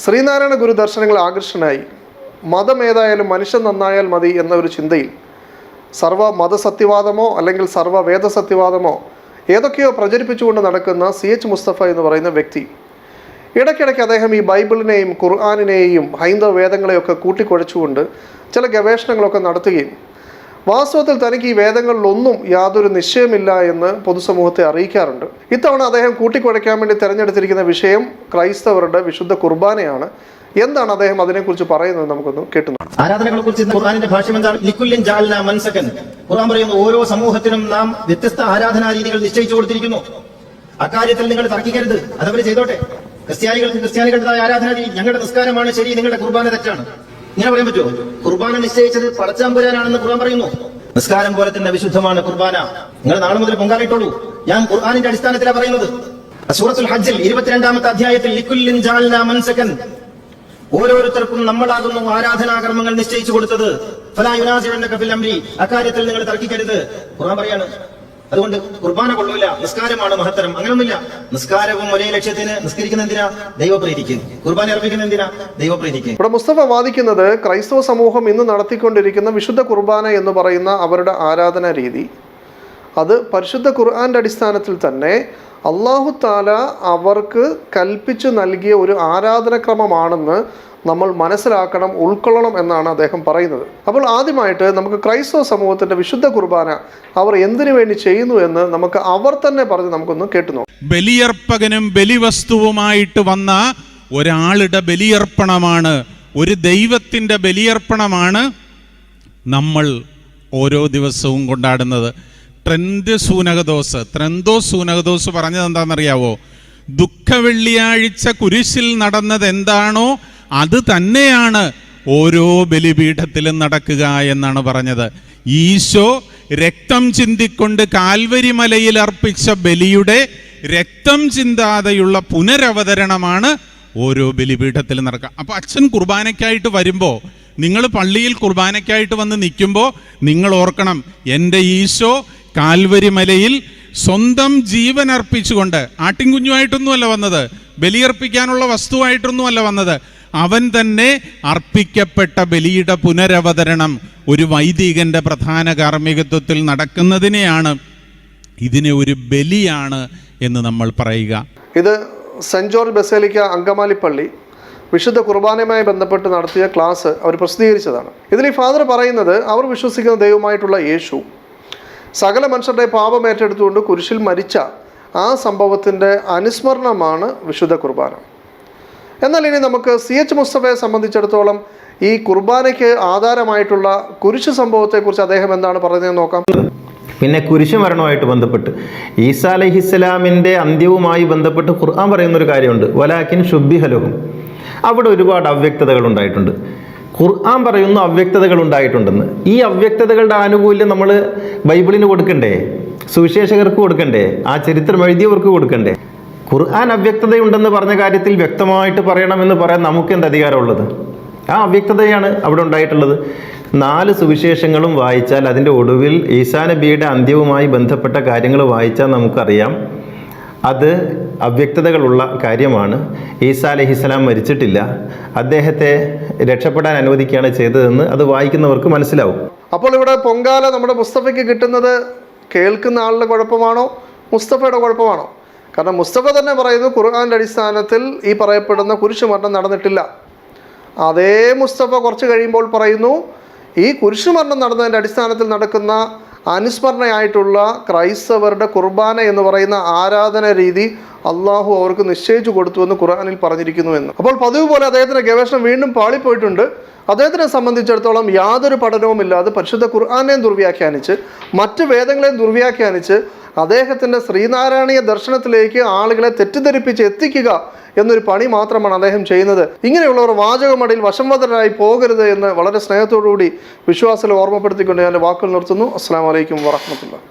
ശ്രീനാരായണ ഗുരു ദർശനങ്ങൾ ആകർഷണനായി. മതം ഏതായാലും മനുഷ്യൻ നന്നായാൽ മതി എന്ന ഒരു ചിന്തയിൽ സർവ മതസത്യവാദമോ അല്ലെങ്കിൽ സർവ വേദസത്യവാദമോ ഏതൊക്കെയോ പ്രചരിപ്പിച്ചുകൊണ്ട് നടക്കുന്ന സി എച്ച് മുസ്തഫ എന്ന് പറയുന്ന വ്യക്തി. ഇടയ്ക്കിടയ്ക്ക് അദ്ദേഹം ഈ ബൈബിളിനെയും ഖുർആാനിനെയും ഹൈന്ദവ വേദങ്ങളെയൊക്കെ കൂട്ടിക്കുഴച്ചുകൊണ്ട് ചില ഗവേഷണങ്ങളൊക്കെ നടത്തുകയും വാസ്തവത്തിൽ തനിക്ക് ഈ വേദങ്ങളിലൊന്നും യാതൊരു നിശ്ചയമില്ല എന്ന് പൊതുസമൂഹത്തെ അറിയിക്കാറുണ്ട്. ഇത്തവണ അദ്ദേഹം കൂട്ടിക്കുഴയ്ക്കാൻ വേണ്ടി തിരഞ്ഞെടുത്തിരിക്കുന്ന വിഷയം ക്രൈസ്തവരുടെ വിശുദ്ധ കുർബാനയാണ്. എന്താണ് അദ്ദേഹം അതിനെക്കുറിച്ച് പറയുന്നത് നമുക്കൊന്ന് കേട്ടു ആരാധനകളെ കുറിച്ച് ഖുർആാനിന്റെ ഭാഷ്യം എന്താണ്? ലിക്കുല്യൻ ജാൽന മൻസകൻ. ഖുർആൻ പറയുന്ന ഓരോ സമൂഹത്തിനും നാം വ്യത്യസ്ത ആരാധനാ രീതികൾ നിശ്ചയിച്ചു കൊടുത്തിരിക്കുന്നു. അക്കാര്യത്തിൽ നിങ്ങൾ തർക്കിക്കരുത്. അതവർ ചെയ്തോട്ടെ. ക്രിസ്ത്യാനികൾക്ക് ക്രിസ്ത്യാനികളുടേതായ ആരാധനാ രീതി. ഞങ്ങളുടെ നിസ്കാരമാണ് ശരി നിങ്ങളുടെ കുർബാന തെറ്റാണ്. ഇങ്ങനെ പറയാൻ പറ്റുമോ? കുർബാന നിശ്ചയിച്ചത് പടച്ചാമ്പുരാനാണെന്ന് ഖുർആൻ പറയുന്നു. നിസ്കാരം പോലെ തന്നെ വിശുദ്ധമാണ് കുർബാന. നിങ്ങൾ നാളെ മുതൽ പൊങ്കാലിട്ടോളൂ ഞാൻ ഖുർആാനിന്റെ അടിസ്ഥാനത്തിലാണ് പറയുന്നത്. സൂറത്തുൽ ഹജ്ജിൽ ഇരുപത്തിരണ്ടാമത്തെ അധ്യായത്തിൽ ലിക്കുല്ലിൻ മൻസകൻ. ഓരോരുത്തർക്കും നമ്മളാകുന്നു ആരാധനാകർമ്മങ്ങൾ നിശ്ചയിച്ചു കൊടുത്തത്. ഫലായുനാസിവന്നക ഫിൽ അംരി. അക്കാര്യത്തിൽ നിങ്ങൾ തർക്കിക്കരുത്. ഖുർആൻ പറയാണ് അതുകൊണ്ട് കുർബാന കൊള്ളൂല നിസ്കാരമാണ് മഹത്തരം. അങ്ങനൊന്നുമില്ല. നിസ്കാരവും ഒരേ ലക്ഷ്യത്തിന് നിസ്കരിക്കുന്ന എന്തിനാ? ദൈവപ്രീതിക്ക് കുർബാന അർപ്പിക്കുന്ന എന്തിനാ? ദൈവപ്രീതിക്ക് ഇവിടെ മുസ്തഫ വാദിക്കുന്നത് ക്രൈസ്തവ സമൂഹം ഇന്ന് നടത്തിക്കൊണ്ടിരിക്കുന്ന വിശുദ്ധ കുർബാന എന്ന് പറയുന്ന അവരുടെ ആരാധനാ രീതി. അത് പരിശുദ്ധ ഖുർആന്റെ അടിസ്ഥാനത്തിൽ തന്നെ അള്ളാഹു താല അവർക്ക് കൽപ്പിച്ചു നൽകിയ ഒരു ആരാധനക്രമമാണെന്ന് നമ്മൾ മനസ്സിലാക്കണം ഉൾക്കൊള്ളണം എന്നാണ് അദ്ദേഹം പറയുന്നത്. അപ്പോൾ ആദ്യമായിട്ട് നമുക്ക് ക്രൈസ്തവ സമൂഹത്തിന്റെ വിശുദ്ധ കുർബാന അവർ എന്തിനു വേണ്ടി ചെയ്യുന്നു എന്ന് നമുക്ക് അവർ തന്നെ പറഞ്ഞ് നമുക്കൊന്ന് കേട്ടു ബലിയർപ്പകനും ബലിവസ്തുവുമായിട്ട് വന്ന ഒരാളുടെ ബലിയർപ്പണമാണ് ഒരു ദൈവത്തിന്റെ ബലിയർപ്പണമാണ് നമ്മൾ ഓരോ ദിവസവും കൊണ്ടാടുന്നത്. ട്രെൻഡ് സൂനകദോസ്. ത്രന്തോ സൂനകദോസ് പറഞ്ഞത് എന്താണെന്നറിയാവോ? ദുഃഖ വെള്ളിയാഴ്ച കുരിശിൽ നടന്നത് എന്താണോ അത് തന്നെയാണ് ഓരോ ബലിപീഠത്തിലും നടക്കുക എന്നാണ് പറഞ്ഞത്. ഈശോ രക്തം ചിന്തിക്കൊണ്ട് കാൽവരി മലയിൽ അർപ്പിച്ച ബലിയുടെ രക്തം ചിന്താതെയുള്ള പുനരവതരണമാണ് ഓരോ ബലിപീഠത്തിലും നടക്കുക. അപ്പോൾ അച്ഛൻ കുർബാനയ്ക്കായിട്ട് വരുമ്പോൾ നിങ്ങൾ പള്ളിയിൽ കുർബാനയ്ക്കായിട്ട് വന്ന് നിൽക്കുമ്പോൾ നിങ്ങൾ ഓർക്കണം എന്റെ ഈശോ കാൽവരി മലയിൽ സ്വന്തം ജീവൻ അർപ്പിച്ചുകൊണ്ട് ആട്ടിൻകുഞ്ഞുമായിട്ടൊന്നുമല്ല വന്നത്. ബലിയർപ്പിക്കാനുള്ള വസ്തുവായിട്ടൊന്നുമല്ല വന്നത്. അവൻ തന്നെ അർപ്പിക്കപ്പെട്ട ബലിയുടെ പുനരവതരണം ഒരു വൈദികന്റെ പ്രധാന കാർമ്മികത്വത്തിൽ നടക്കുന്നതിനെയാണ്. ഇതിനെ ഒരു ബലിയാണ് എന്ന് നമ്മൾ പറയുക. ഇത് സെന്റ് ജോർജ് ബസേലിക്ക അങ്കമാലി പള്ളി വിശുദ്ധ കുർബാനയുമായി ബന്ധപ്പെട്ട് നടത്തിയ ക്ലാസ് അവർ പ്രസിദ്ധീകരിച്ചതാണ്. ഇതിൽ ഈ ഫാദർ പറയുന്നത് അവർ വിശ്വസിക്കുന്ന ദൈവമായിട്ടുള്ള യേശു സകല മനുഷ്യരുടെ പാപം ഏറ്റെടുത്തുകൊണ്ട് കുരിശിൽ മരിച്ച ആ സംഭവത്തിന്റെ അനുസ്മരണമാണ് വിശുദ്ധ കുർബാന. എന്നാൽ ഇനി നമുക്ക് സി എച്ച് മുസ്തഫയെ സംബന്ധിച്ചിടത്തോളം ഈ കുർബാനയ്ക്ക് ആധാരമായിട്ടുള്ള കുരിശ് സംഭവത്തെക്കുറിച്ച് അദ്ദേഹം എന്താണ് പറയുന്നത് നോക്കാം. പിന്നെ കുരിശുമരണവുമായിട്ട് ബന്ധപ്പെട്ട് ഈസാ അലഹിസ്സലാമിന്റെ അന്ത്യവുമായി ബന്ധപ്പെട്ട് ഖുർആൻ പറയുന്ന ഒരു കാര്യമുണ്ട്. വലാക്കിൻ ഷുബിഹലഹും അവിടെ ഒരുപാട് അവ്യക്തതകൾ ഉണ്ടായിട്ടുണ്ട്. ഖുർആൻ പറയുന്ന അവ്യക്തതകൾ ഉണ്ടായിട്ടുണ്ടെന്ന്. ഈ അവ്യക്തതകളുടെ ആനുകൂല്യം നമ്മൾ ബൈബിളിന് കൊടുക്കണ്ടേ? സുവിശേഷകർക്ക് കൊടുക്കണ്ടേ? ആ ചരിത്രം എഴുതിയവർക്ക് കൊടുക്കണ്ടേ? ഖുർആൻ അവ്യക്തതയുണ്ടെന്ന് പറഞ്ഞ കാര്യത്തിൽ വ്യക്തമായിട്ട് പറയണമെന്ന് പറയാൻ നമുക്ക് എന്ത് അധികാരമുള്ളത് ആ അവ്യക്തതയാണ് അവിടെ ഉണ്ടായിട്ടുള്ളത്. നാല് സുവിശേഷങ്ങളും വായിച്ചാൽ അതിന്റെ ഒടുവിൽ ഈസാ നബിയുടെ അന്ത്യവുമായി ബന്ധപ്പെട്ട കാര്യങ്ങൾ വായിച്ചാൽ നമുക്കറിയാം. അത് അവ്യക്തതകളുള്ള കാര്യമാണ്. ഈസാ അലഹിസ്സലാം മരിച്ചിട്ടില്ല. അദ്ദേഹത്തെ രക്ഷപ്പെടാൻ അനുവദിക്കുകയാണ് ചെയ്തതെന്ന് അത് വായിക്കുന്നവർക്ക് മനസ്സിലാവും. അപ്പോൾ ഇവിടെ പൊങ്കാല നമ്മുടെ മുസ്തഫയ്ക്ക് കിട്ടുന്നത് കേൾക്കുന്ന ആളുടെ കുഴപ്പമാണോ? മുസ്തഫയുടെ കുഴപ്പമാണോ? കാരണം മുസ്തഫ തന്നെ പറയുന്നു ഖുർആാന്റെ അടിസ്ഥാനത്തിൽ ഈ പറയപ്പെടുന്ന കുരിശുമരണം നടന്നിട്ടില്ല. അതേ മുസ്തഫ കുറച്ച് കഴിയുമ്പോൾ പറയുന്നു ഈ കുരിശുമരണം നടന്നതിന്റെ അടിസ്ഥാനത്തിൽ നടക്കുന്ന അനുസ്മരണയായിട്ടുള്ള ക്രൈസ്തവരുടെ കുർബാന എന്ന് പറയുന്ന ആരാധന രീതി അള്ളാഹു അവർക്ക് നിശ്ചയിച്ചു കൊടുത്തു എന്ന് ഖുർആാനിൽ പറഞ്ഞിരിക്കുന്നു എന്ന്. അപ്പോൾ പതിവ് പോലെ അദ്ദേഹത്തിന്റെ ഗവേഷണം വീണ്ടും പാളിപ്പോയിട്ടുണ്ട്. അദ്ദേഹത്തിനെ സംബന്ധിച്ചിടത്തോളം യാതൊരു പഠനവുമില്ലാതെ പരിശുദ്ധ ഖുർആാനെയും ദുർവ്യാഖ്യാനിച്ച് മറ്റ് വേദങ്ങളെയും ദുർവ്യാഖ്യാനിച്ച് അദ്ദേഹത്തിന്റെ ശ്രീനാരായണീയ ദർശനത്തിലേക്ക് ആളുകളെ തെറ്റിദ്ധരിപ്പിച്ച് എത്തിക്കുക എന്നൊരു പണി മാത്രമാണ് അദ്ദേഹം ചെയ്യുന്നത്. ഇങ്ങനെയുള്ളവർ വാചകമടിയിൽ വശംവദരായി പോകരുത് എന്ന് വളരെ സ്നേഹത്തോടുകൂടി വിശ്വാസികൾ ഓർമ്മപ്പെടുത്തിക്കൊണ്ട് ഞാൻ വാക്കുകൾ നിർത്തുന്നു. അസ്സാം വലൈക്കും വാഹമത്തുള്ള